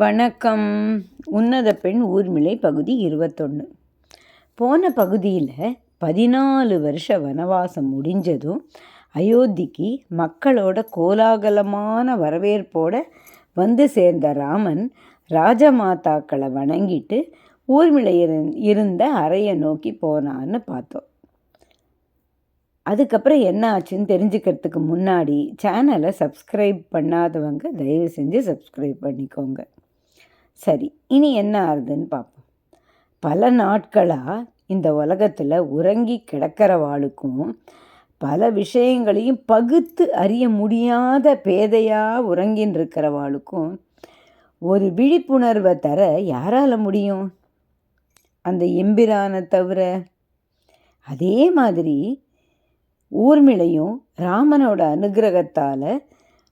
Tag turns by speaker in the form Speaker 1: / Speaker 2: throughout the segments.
Speaker 1: வணக்கம். உன்னத பெண் ஊர்மிளை பகுதி இருபத்தொன்று போன பகுதியில் பதினாலு வருஷ வனவாசம் முடிஞ்சதும் அயோத்திக்கு மக்களோட கோலாகலமான வரவேற்போட வந்து சேர்ந்த ராமன் ராஜமாதாக்களை வணங்கிட்டு ஊர்மிளை இருந்த அறையை நோக்கி போனான்னு பார்த்தோம். அதுக்கப்புறம் என்ன ஆச்சுன்னு தெரிஞ்சுக்கிறதுக்கு முன்னாடி சேனலை சப்ஸ்கிரைப் பண்ணாதவங்க தயவு செஞ்சு சப்ஸ்கிரைப் பண்ணிக்கோங்க. சரி இனி என்ன ஆகுதுன்னு பார்ப்போம். பல நாட்களாக இந்த உலகத்தில் உறங்கி கிடக்கிறவாளுக்கும் பல விஷயங்களையும் பகுத்து அறிய முடியாத பேதையாக உறங்கின்னு இருக்கிறவாளுக்கும் ஒரு விழிப்புணர்வை தர யாரால் முடியும்? அந்த எம்பிரானை தவிர. அதே மாதிரி ஊர்மிளையும் ராமனோட அனுகிரகத்தால்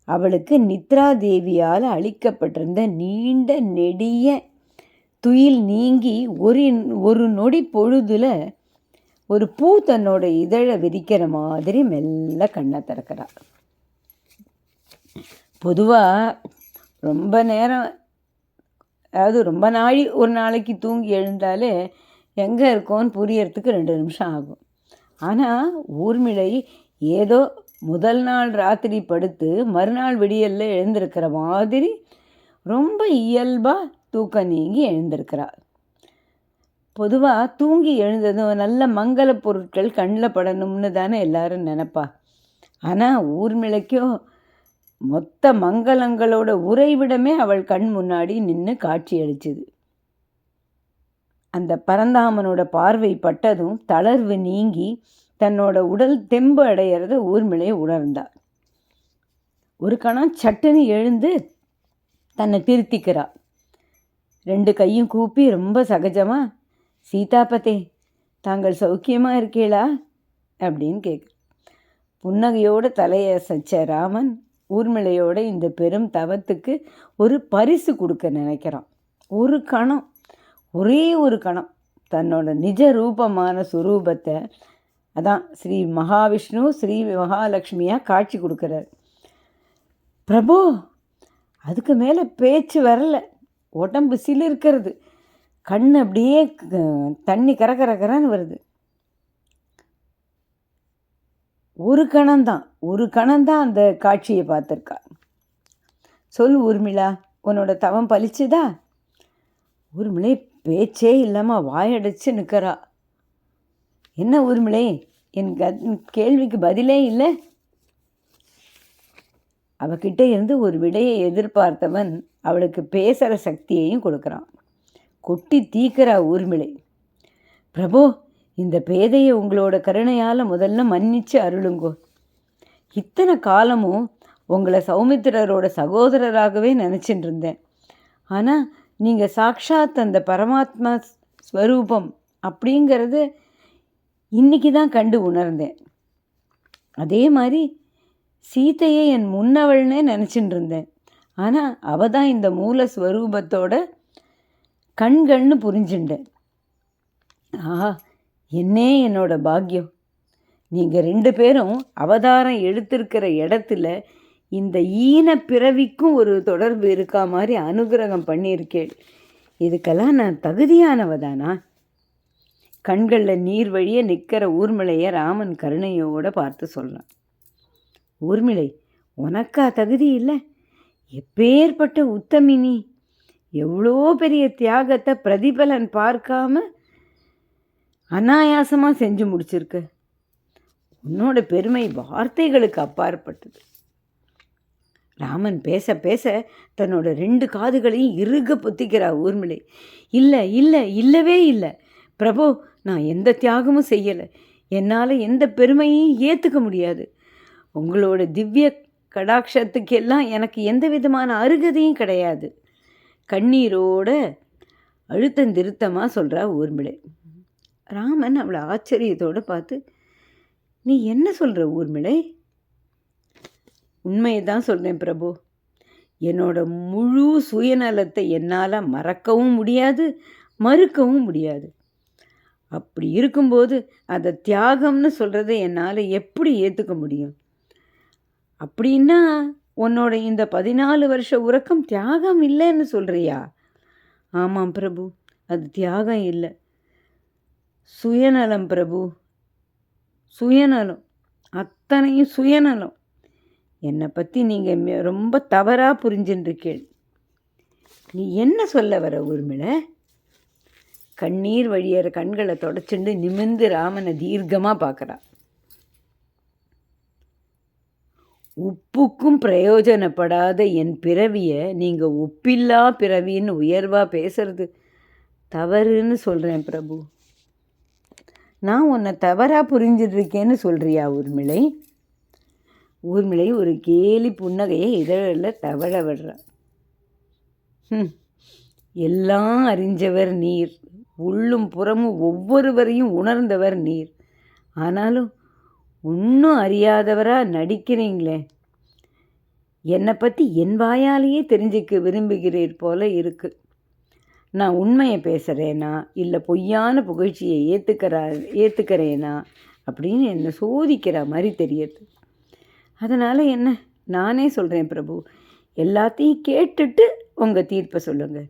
Speaker 1: அவளுக்கு நித்ரா தேவியால் அளிக்கப்பட்டிருந்த நீண்ட நெடிய துயில் நீங்கி ஒரு ஒரு நொடி பொழுதுல ஒரு பூ தன்னோட இதழை விரிக்கிற மாதிரி மெல்ல கண்ணை திறக்கிறாள் பொதுவாக ரொம்ப நேரம் அதாவது ரொம்ப நாளி ஒரு நாளைக்கு தூங்கி எழுந்தாலே எங்கே இருக்கோன்னு புரியறதுக்கு ரெண்டு நிமிஷம் ஆகும். ஆனால் ஊர்மிளை ஏதோ முதல் நாள் ராத்திரி படுத்து மறுநாள் விடியல்ல எழுந்திருக்கிற மாதிரி ரொம்ப இயல்பாக தூக்கம் நீங்கி எழுந்திருக்கிறாள் பொதுவாக தூங்கி எழுந்ததும் நல்ல மங்கள பொருட்கள் கண்ணில் படணும்னு தானே எல்லாரும் நினப்பா. ஆனால் ஊர்மிளைக்கோ மொத்த மங்களங்களோட உறைவிடமே அவள் கண் முன்னாடி நின்று காட்சி அளிச்சுது அந்த பரந்தாமனோட பார்வை பட்டதும் தளர்வு நீங்கி தன்னோட உடல் தெம்பு அடையிறத ஊர்மிளையை உணர்ந்தார் ஒரு கணம் சட்டுன்னு எழுந்து தன்னை திருத்திக்கிறா. ரெண்டு கையும் கூப்பி ரொம்ப சகஜமாக சீதாபதே தாங்கள் சௌக்கியமாக இருக்கீளா? அப்படின்னு கேட்கு புன்னகையோட தலையசைச்ச ராமன் ஊர்மிளையோட இந்த பெரும் தவத்துக்கு ஒரு பரிசு கொடுக்க நினைக்கிறான். ஒரு கணம் ஒரே ஒரு கணம் தன்னோட நிஜ ரூபமான சுரூபத்தை அதான் ஸ்ரீ மகாவிஷ்ணு ஸ்ரீ மகாலட்சுமியாக காட்சி கொடுக்குறார். பிரபு அதுக்கு மேலே பேச்சு வரலை. உடம்பு சிலிருக்கிறது. கண் அப்படியே தண்ணி கரகரகரன்னு வருது. ஒரு கணம்தான். ஒரு கணம்தான் அந்த காட்சியை பார்த்துருக்கா. சொல் ஊர்மிளா உன்னோட தவம் பலிச்சுதா ஊர்மிளை பேச்சே இல்லாமல் வாயடைச்சு நிற்கிறா என்ன ஊர்மிளை? என் க கேள்விக்கு பதிலே இல்லை. அவகிட்ட இருந்து ஒரு விடையை எதிர்பார்த்தவன் அவளுக்கு பேசுகிற சக்தியையும் கொடுக்குறான். கொட்டி தீக்கிறா ஊர்மிளை. பிரபு இந்த பேதையை உங்களோட கருணையால் முதல்ல மன்னிச்சு அருளுங்கோ. இத்தனை காலமும் உங்களை சௌமித்திரரோட சகோதரராகவே நினச்சிட்டு இருந்தேன் ஆனால் நீங்கள் சாக்ஷாத் அந்த பரமாத்மா ஸ்வரூபம் அப்படிங்கிறது இன்றைக்கி தான் கண்டு உணர்ந்தேன். அதே மாதிரி சீத்தையை என் முன்னவள்னே நினச்சிட்டு இருந்தேன். ஆனால் அவள் தான் இந்த மூல ஸ்வரூபத்தோட கண்கள்னு புரிஞ்சுட்டேன். ஆஹா என்னே என்னோட பாக்கியம். நீங்கள் ரெண்டு பேரும் அவதாரம் எடுத்திருக்கிற இடத்துல இந்த ஈன பிறவிக்கும் ஒரு தொடர்பு இருக்கா மாதிரி அனுகிரகம் பண்ணியிருக்கேள். இதுக்கெல்லாம் நான் தகுதியானவ தானா? கண்களில் நீர் வழிய நிற்கிற ஊர்மிளையை ராமன் கருணையோடு பார்த்து சொல்கிறான் ஊர்மிளை உனக்கா தகுதி இல்லை? எப்பேற்பட்ட உத்தமினி எவ்வளோ பெரிய தியாகத்தை பிரதிபலன் பார்க்காம அனாயாசமாக செஞ்சு முடிச்சிருக்க? உன்னோட பெருமை வார்த்தைகளுக்கு அப்பாற்பட்டது. ராமன் பேச பேச தன்னோட ரெண்டு காதுகளையும் இறுக பொத்திக்கிறா ஊர்மிளை. இல்லை இல்லை இல்லவே இல்லை. பிரபு நான் எந்த தியாகமும் செய்யலை. என்னால் எந்த பெருமையும் ஏற்றுக்க முடியாது. உங்களோட திவ்ய கடாட்சத்துக்கெல்லாம் எனக்கு எந்த விதமான அருகதையும் கிடையாது. கண்ணீரோட அழுத்தம் திருத்தமாக சொல்கிறா ஊர்மிளை. ராமன் அவளை ஆச்சரியத்தோடு பார்த்து நீ என்ன சொல்கிற ஊர்மிளை? உண்மையை தான் சொல்கிறேன் பிரபு. என்னோட முழு சுயநலத்தை என்னால் மறக்கவும் முடியாது மறுக்கவும் முடியாது. அப்படி இருக்கும்போது அதை தியாகம்னு சொல்கிறத என்னால் எப்படி ஏற்றுக்க முடியும்? அப்படின்னா உன்னோட இந்த பதினாலு வருஷ உறக்கம் தியாகம் இல்லைன்னு சொல்கிறியா ஆமாம் பிரபு அது தியாகம் இல்லை. சுயநலம் பிரபு. சுயநலம். அத்தனையும் சுயநலம். என்னை பற்றி நீங்கள் ரொம்ப தவறாக புரிஞ்சுன்னு இருக்கீள் நீ என்ன சொல்ல வர ஊர்மிள? கண்ணீர் வழியற கண்களை தொடச்சுண்டு நிமிர்ந்து ராமனை தீர்க்கமாக பார்க்குறா. உப்புக்கும் பிரயோஜனப்படாத என் பிறவியை நீங்கள் உப்பில்லா பிறவின்னு உயர்வாக பேசுறது தவறுன்னு சொல்கிறேன் பிரபு. நான் உன்னை தவறாக புரிஞ்சிட்ருக்கேன்னு சொல்கிறியா ஊர்மிளை? ஊர்மிளை ஒரு கேலி புன்னகையை இதழில் தவழ விடுறா. ம் எல்லாம் அறிஞ்சவர் நீர். உள்ளும் புறமும் ஒவ்வொருவரையும் உணர்ந்தவர் நீர். ஆனாலும் ஒன்றும் அறியாதவராக நடிக்கிறீங்களே? என்னை பற்றி என் வாயாலேயே தெரிஞ்சுக்க விரும்புகிறீர் போல இருக்கு. நான் உண்மையை பேசுகிறேனா இல்லை பொய்யான புகழ்ச்சியை ஏற்றுக்கிறா ஏற்றுக்கிறேனா அப்படின்னு என்னை சோதிக்கிற மாதிரி தெரியுது. அதனால் என்ன? நானே சொல்கிறேன் பிரபு. எல்லாத்தையும் கேட்டுட்டு உங்கள் தீர்ப்பை சொல்லுங்கள்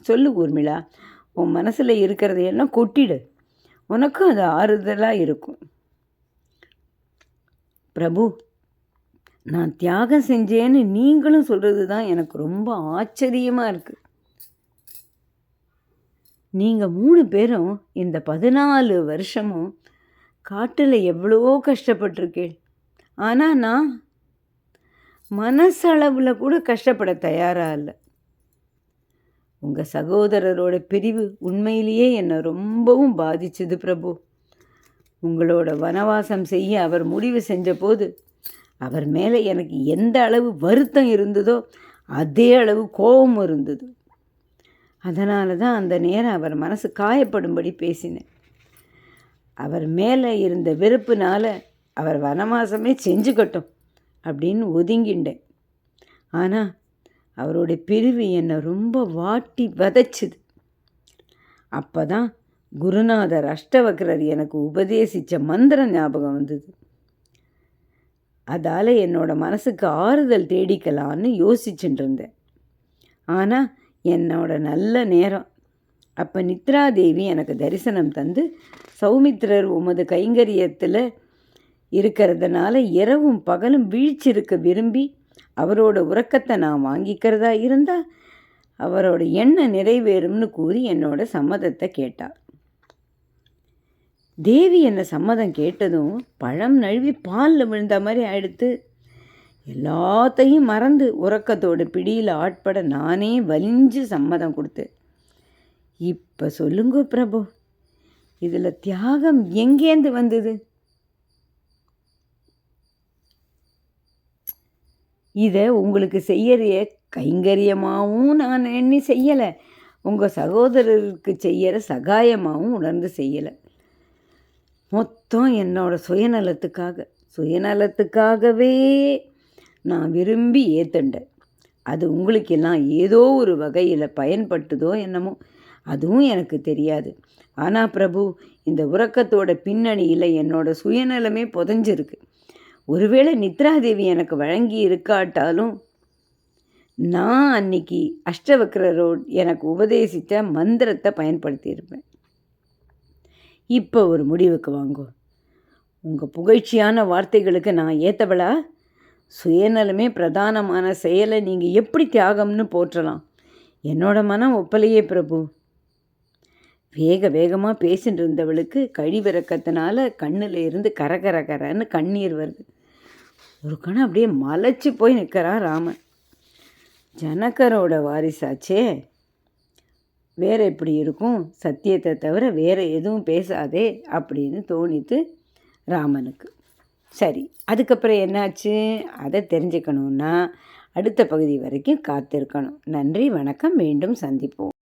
Speaker 1: சொல்லு ஊர்மிளா. உன் மனசில் இருக்கிறதையெல்லாம் கொட்டிடு. உனக்கும் அது ஆறுதலாக இருக்கும். பிரபு நான் தியாகம் செஞ்சேன்னு நீங்களும் சொல்கிறது தான் எனக்கு ரொம்ப ஆச்சரியமாக இருக்குது நீங்கள் மூணு பேரும் இந்த பதினாலு வருஷமும் காட்டில் எவ்வளோ கஷ்டப்பட்டிருக்கேன். ஆனால் நான் மனசளவில் கூட கஷ்டப்பட தயாராக இல்லை. உங்கள் சகோதரரோட பிரிவு உண்மையிலேயே என்னை ரொம்பவும் பாதிச்சுது பிரபு. உங்களோட வனவாசம் செய்ய அவர் முடிவு செஞ்சபோது அவர் மேலே எனக்கு எந்த அளவு வருத்தம் இருந்ததோ அதே அளவு கோபம் இருந்தது. அதனால தான் அந்த நேரம் அவர் மனசு காயப்படும்படி பேசினேன். அவர் மேலே இருந்த வெறுப்புனால் அவர் வனவாசமே செஞ்சுக்கட்டும் அப்படின்னு ஒதுங்கிண்டேன். ஆனால் அவருடைய பிரிவு என்னை ரொம்ப வாட்டி வதைச்சுது. அப்போ தான் குருநாதர் அஷ்டவக்ரர் எனக்கு உபதேசித்த மந்திரம் ஞாபகம் வந்தது. அதால் என்னோட மனசுக்கு ஆறுதல் தேடிக்கலான்னு யோசிச்சுட்டு இருந்தேன் ஆனால் என்னோட நல்ல நேரம். அப்போ நித்ராதேவி எனக்கு தரிசனம் தந்து சௌமித்ரர் உமது கைங்கரியத்தில் இருக்கிறதுனால இரவும் பகலும் வீழ்ச்சிருக்க விரும்பி அவரோட உறக்கத்தை நான் வாங்கிக்கிறதா இருந்தால் அவரோட எண்ணம் நிறைவேறும்னு கூறி என்னோட சம்மதத்தை கேட்டார் தேவி என்னை சம்மதம் கேட்டதும் பழம் நழுவி பாலில் விழுந்த மாதிரி ஆயிடுத்து. எல்லாத்தையும் மறந்து உறக்கத்தோட பிடியில் ஆட்பட நானே வலிஞ்சு சம்மதம் கொடுத்து. இப்போ சொல்லுங்க பிரபு இதில் தியாகம் எங்கேருந்து வந்தது? இதை உங்களுக்கு செய்யறிய கைங்கரியமாகவும் நான் எண்ணி செய்யலை. உங்கள் சகோதரருக்கு செய்கிற சகாயமாகவும் உணர்ந்து செய்யலை. மொத்தம் என்னோட சுயநலத்துக்காக சுயநலத்துக்காகவே நான் விரும்பி ஏத்துண்டேன். அது உங்களுக்கெல்லாம் ஏதோ ஒரு வகையில் பயன்பட்டுதோ என்னமோ அதுவும் எனக்கு தெரியாது. ஆனால் பிரபு இந்த உறக்கத்தோட பின்னணியில் என்னோட சுயநலமே புதஞ்சிருக்கு. ஒருவேளை நித்ராதேவி எனக்கு வழங்கி இருக்காட்டாலும் நான் அன்னைக்கு அஷ்டவக்ரரோட் எனக்கு உபதேசித்த மந்திரத்தை பயன்படுத்தியிருப்பேன். இப்போ ஒரு முடிவுக்கு வாங்கும் உங்கள் புகழ்ச்சியான வார்த்தைகளுக்கு நான் ஏற்றவளா சுயநலமே பிரதானமான செயலை நீங்கள் எப்படி தியாகம்னு போற்றலாம்? என்னோட மனம் ஒப்பலையே பிரபு. வேக வேகமாக பேசிட்டு இருந்தவளுக்கு கழிவிறக்கத்தினால கண்ணில் இருந்து கரகர கரன்னு கண்ணீர் வருது. ஒரு கணம் அப்படியே மலைச்சு போய் நிற்கிறான் ராமன். ஜனகரோட வாரிசாச்சே வேற எப்படி இருக்கும் சத்தியத்தை தவிர வேறு எதுவும் பேசாதே அப்படின்னு தோணித்து ராமனுக்கு. சரி அதுக்கப்புறம் என்னாச்சு? அதை தெரிஞ்சுக்கணுன்னா அடுத்த பகுதி வரைக்கும் காத்திருக்கணும். நன்றி வணக்கம் மீண்டும் சந்திப்போம்.